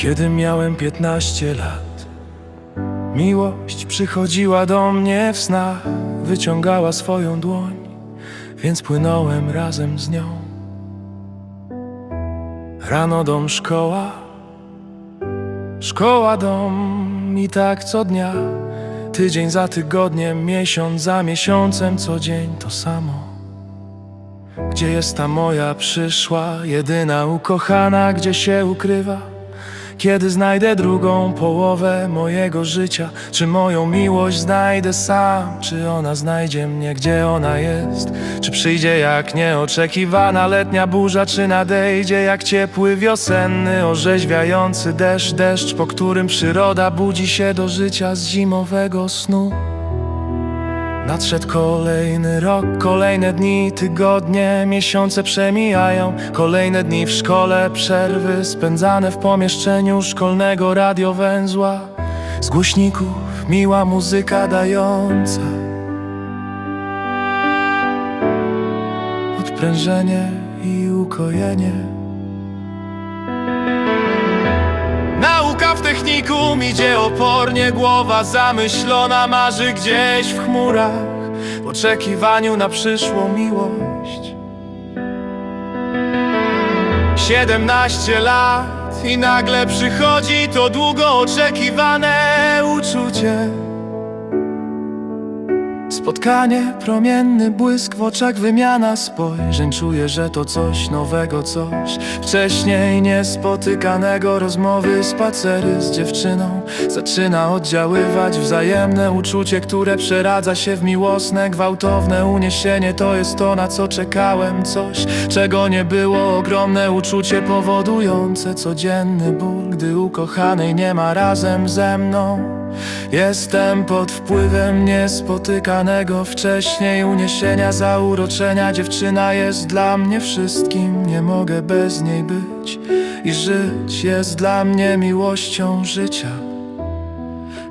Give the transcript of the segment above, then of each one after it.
Kiedy miałem 15 lat, miłość przychodziła do mnie w snach, wyciągała swoją dłoń, więc płynąłem razem z nią. Rano dom, szkoła, szkoła, dom i tak co dnia, tydzień za tygodniem, miesiąc za miesiącem, co dzień to samo. Gdzie jest ta moja przyszła, jedyna ukochana, gdzie się ukrywa? Kiedy znajdę drugą połowę mojego życia, czy moją miłość znajdę sam, czy ona znajdzie mnie, gdzie ona jest? Czy przyjdzie jak nieoczekiwana letnia burza, czy nadejdzie jak ciepły wiosenny, orzeźwiający deszcz, deszcz, po którym przyroda budzi się do życia z zimowego snu? Nadszedł kolejny rok, kolejne dni, tygodnie, miesiące przemijają. Kolejne dni w szkole, przerwy spędzane w pomieszczeniu szkolnego radiowęzła. Z głośników miła muzyka dająca odprężenie i ukojenie. Technikum idzie opornie, głowa zamyślona marzy gdzieś w chmurach, w oczekiwaniu na przyszłą miłość. Siedemnaście lat i nagle przychodzi to długo oczekiwane uczucie. Spotkanie, promienny błysk w oczach, wymiana spojrzeń. Czuję, że to coś nowego, coś wcześniej niespotykanego. Rozmowy, spacery z dziewczyną Zaczyna oddziaływać. Wzajemne uczucie Które przeradza się w miłosne, gwałtowne uniesienie. To jest to, na co czekałem, coś czego nie było. Ogromne uczucie powodujące codzienny ból Gdy ukochanej nie ma razem ze mną Jestem pod wpływem niespotykanego wcześniej uniesienia, zauroczenia. Dziewczyna jest dla mnie wszystkim, nie mogę bez niej być i żyć. Jest dla mnie miłością życia.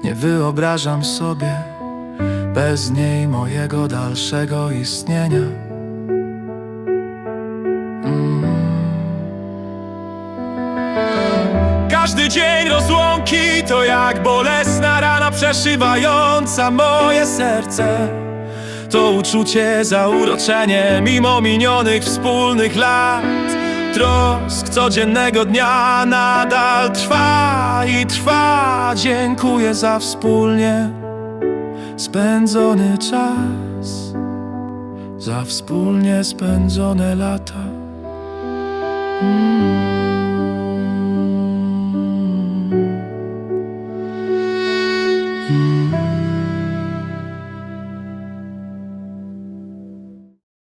Nie wyobrażam sobie bez niej mojego dalszego istnienia. Każdy dzień rozłąki to jak bolesna rana przeszywająca moje serce. To uczucie, zauroczenie mimo minionych wspólnych lat. Trosk codziennego dnia nadal trwa i trwa. Dziękuję za wspólnie spędzony czas, za wspólnie spędzone lata. Mm. Mm-hmm.